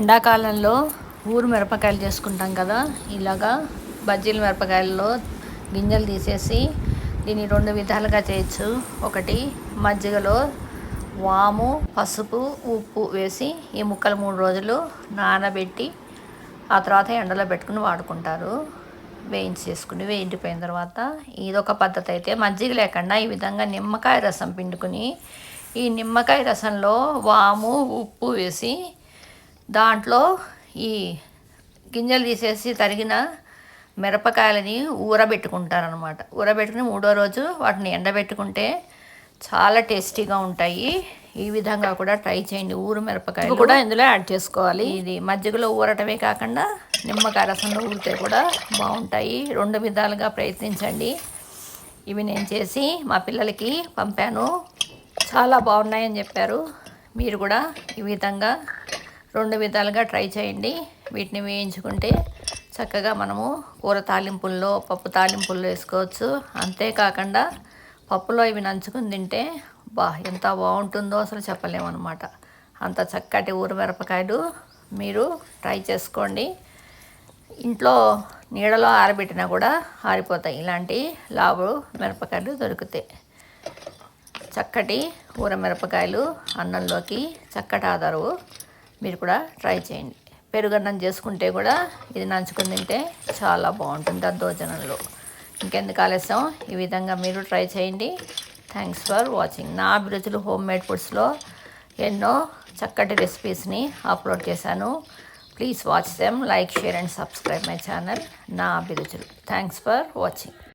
ఎండాకాలంలో ఊరు మిరపకాయలు చేసుకుంటాం కదా ఇలాగా బజ్జీల మిరపకాయల్లో గింజలు తీసేసి దీన్ని రెండు విధాలుగా చేయొచ్చు. ఒకటి మజ్జిగలో వాము పసుపు ఉప్పు వేసి ఈ ముక్కలు మూడు రోజులు నానబెట్టి ఆ తర్వాత ఎండలో పెట్టుకుని వాడుకుంటారు. వేయించి చేసుకుని వేయింటిపోయిన తర్వాత ఇదొక పద్ధతి అయితే. మజ్జిగ లేకుండా ఈ విధంగా నిమ్మకాయ రసం పిండుకుని ఈ నిమ్మకాయ రసంలో వాము ఉప్పు వేసి దాంట్లో ఈ గింజలు తీసేసి తరిగిన మిరపకాయలని ఊరబెట్టుకుంటారనమాట ఊరబెట్టుకుని మూడో రోజు వాటిని ఎండబెట్టుకుంటే చాలా టేస్టీగా ఉంటాయి. ఈ విధంగా కూడా ట్రై చేయండి ఊరు మిరపకాయలు. కూడా ఇందులో యాడ్ చేసుకోవాలి. ఇది మజ్జిగలో ఊరటమే కాకుండా నిమ్మకాయ రసంలో ఊరితే కూడా బాగుంటాయి. రెండు విధాలుగా ప్రయత్నించండి. ఇవి నేను చేసి మా పిల్లలకి పంపాను. చాలా బాగున్నాయని చెప్పారు. మీరు కూడా ఈ విధంగా రెండు విధాలుగా ట్రై చేయండి. వీటిని వేయించుకుంటే చక్కగా మనము కూర తాలింపుల్లో పప్పు తాలింపుల్లో వేసుకోవచ్చు. అంతేకాకుండా పప్పులో ఇవి నంచుకుని తింటే బా ఎంత బాగుంటుందో అసలు చెప్పలేమన్నమాట. అంత చక్కటి ఊరమిరపకాయలు మీరు ట్రై చేసుకోండి. ఇంట్లో నీడలో ఆరబెట్టినా కూడా ఆరిపోతాయి. ఇలాంటి లావు మిరపకాయలు దొరుకుతాయి చక్కటి ఊర మిరపకాయలు అన్నంలోకి చక్కటి ఆధారు మీరు కూడా ట్రై చేయండి. పెరుగన్నం చేసుకుంటే కూడా ఇది నంచుకుని తింటే చాలా బాగుంటుంది దద్దోజనంలో ఇంకెందుకు ఆలస్యం? ఈ విధంగా మీరు ట్రై చేయండి. థ్యాంక్స్ ఫర్ వాచింగ్ నా అభిరుచులు హోమ్ మేడ్ ఫుడ్స్లో ఎన్నో చక్కటి రెసిపీస్ని అప్లోడ్ చేశాను. Please watch them like share and subscribe my channel నా అభిరుచులు. Thanks for watching